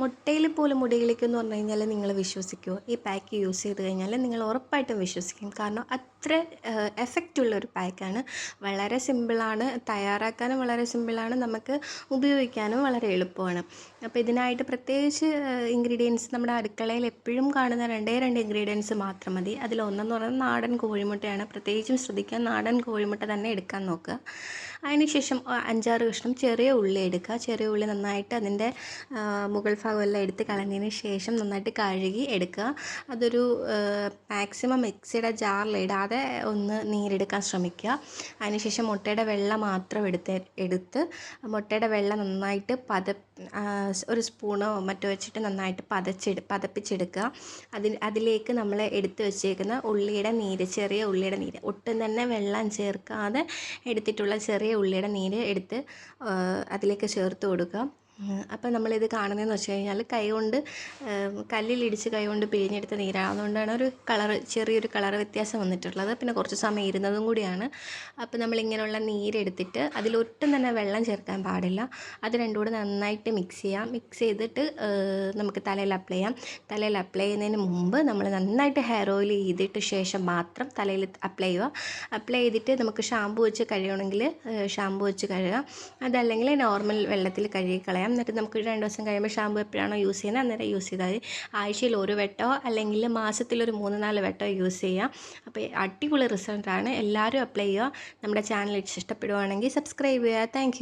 മുട്ടയിൽ പോലും മുടി കിളിക്കും എന്ന് പറഞ്ഞു കഴിഞ്ഞാൽ നിങ്ങൾ വിശ്വസിക്കുമോ ഈ പാക്ക് യൂസ് ചെയ്ത് കഴിഞ്ഞാൽ നിങ്ങൾ ഉറപ്പായിട്ടും വിശ്വസിക്കും. കാരണം അത്ര എഫക്റ്റ് ഉള്ള ഒരു പാക്കാണ്. വളരെ സിമ്പിളാണ് തയ്യാറാക്കാനും വളരെ സിമ്പിളാണ് നമുക്ക് ഉപയോഗിക്കാനും വളരെ എളുപ്പമാണ്. അപ്പോൾ ഇതിനായിട്ട് പ്രത്യേകിച്ച് ഇൻഗ്രീഡിയൻസ് നമ്മുടെ അടുക്കളയിൽ എപ്പോഴും കാണുന്ന രണ്ടേ രണ്ട് ഇൻഗ്രീഡിയൻസ് മാത്രം മതി. അതിലൊന്നെന്ന് പറഞ്ഞാൽ നാടൻ കോഴിമുട്ടയാണ്. പ്രത്യേകിച്ചും ശ്രദ്ധിക്കാൻ നാടൻ കോഴിമുട്ട തന്നെ എടുക്കാൻ നോക്കുക. അതിനുശേഷം അഞ്ചാറ് കഷ്ണം ചെറിയ ഉള്ളി എടുക്കുക. ചെറിയ ഉള്ളി നന്നായിട്ട് അതിന്റെ മുകൾ ഭാഗമെല്ലാം എടുത്ത് കളഞ്ഞതിന് ശേഷം നന്നായിട്ട് കഴുകി എടുക്കുക. അതൊരു മാക്സിമം മിക്സിയുടെ ജാറിലിടാതെ ഒന്ന് നീരെടുക്കാൻ ശ്രമിക്കുക. അതിനുശേഷം മുട്ടയുടെ വെള്ള മാത്രം എടുത്ത് എടുത്ത് മുട്ടയുടെ വെള്ള നന്നായിട്ട് പത ഒരു സ്പൂണോ മറ്റോ വെച്ചിട്ട് നന്നായിട്ട് പതച്ചെടു പതപ്പിച്ചെടുക്കുക. അതിൽ അതിലേക്ക് നമ്മൾ എടുത്ത് വെച്ചേക്കുന്ന ഉള്ളിയുടെ നീര് ചെറിയ ഉള്ളിയുടെ നീര് ഒട്ടും തന്നെ വെള്ളം ചേർക്കാതെ എടുത്തിട്ടുള്ള ചെറിയ ഉള്ളിയുടെ നീര് എടുത്ത് അതിലേക്ക് ചേർത്ത് കൊടുക്കുക. അപ്പോൾ നമ്മളിത് കാണുന്നതെന്ന് വെച്ച് കഴിഞ്ഞാൽ കൈ കൊണ്ട് കല്ലിലിടിച്ച് കൈ കൊണ്ട് പിഴിഞ്ഞെടുത്ത നീരാണ്. അതുകൊണ്ടാണ് ഒരു കളർ ചെറിയൊരു കളർ വ്യത്യാസം വന്നിട്ടുള്ളത്. പിന്നെ കുറച്ച് സമയം ഇരുന്നതും കൂടിയാണ്. അപ്പം നമ്മളിങ്ങനെയുള്ള നീരെടുത്തിട്ട് അതിലൊട്ടും തന്നെ വെള്ളം ചേർക്കാൻ പാടില്ല. അത് രണ്ടും കൂടെ നന്നായിട്ട് മിക്സ് ചെയ്യാം. മിക്സ് ചെയ്തിട്ട് നമുക്ക് തലയിൽ അപ്ലൈ ചെയ്യാം. തലയിൽ അപ്ലൈ ചെയ്യുന്നതിന് മുമ്പ് നമ്മൾ നന്നായിട്ട് ഹെയർ ഓയിൽ ചെയ്തിട്ട് ശേഷം മാത്രം തലയിൽ അപ്ലൈ ചെയ്യുക. അപ്ലൈ ചെയ്തിട്ട് നമുക്ക് ഷാമ്പു വെച്ച് കഴുകണമെങ്കിൽ ഷാമ്പു വെച്ച് കഴുകാം. അതല്ലെങ്കിൽ നോർമൽ വെള്ളത്തിൽ കഴുകി കളയാം എന്നിട്ട് നമുക്ക് രണ്ട് ദിവസം കഴിയുമ്പോൾ ഷാമ്പു എപ്പോഴാണോ യൂസ് ചെയ്യുന്നത് അന്നേരം യൂസ് ചെയ്താൽ മതി. ആഴ്ചയിൽ ഒരു വെട്ടോ അല്ലെങ്കിൽ മാസത്തിൽ ഒരു മൂന്ന് നാല് വെട്ടോ യൂസ് ചെയ്യാം. അപ്പോൾ അടിപൊളി റിസൾട്ടാണ് എല്ലാവരും അപ്ലൈ ചെയ്യുക. നമ്മുടെ ചാനൽ ഇഷ്ടപ്പെടുവാണെങ്കിൽ സബ്സ്ക്രൈബ് ചെയ്യുക. താങ്ക്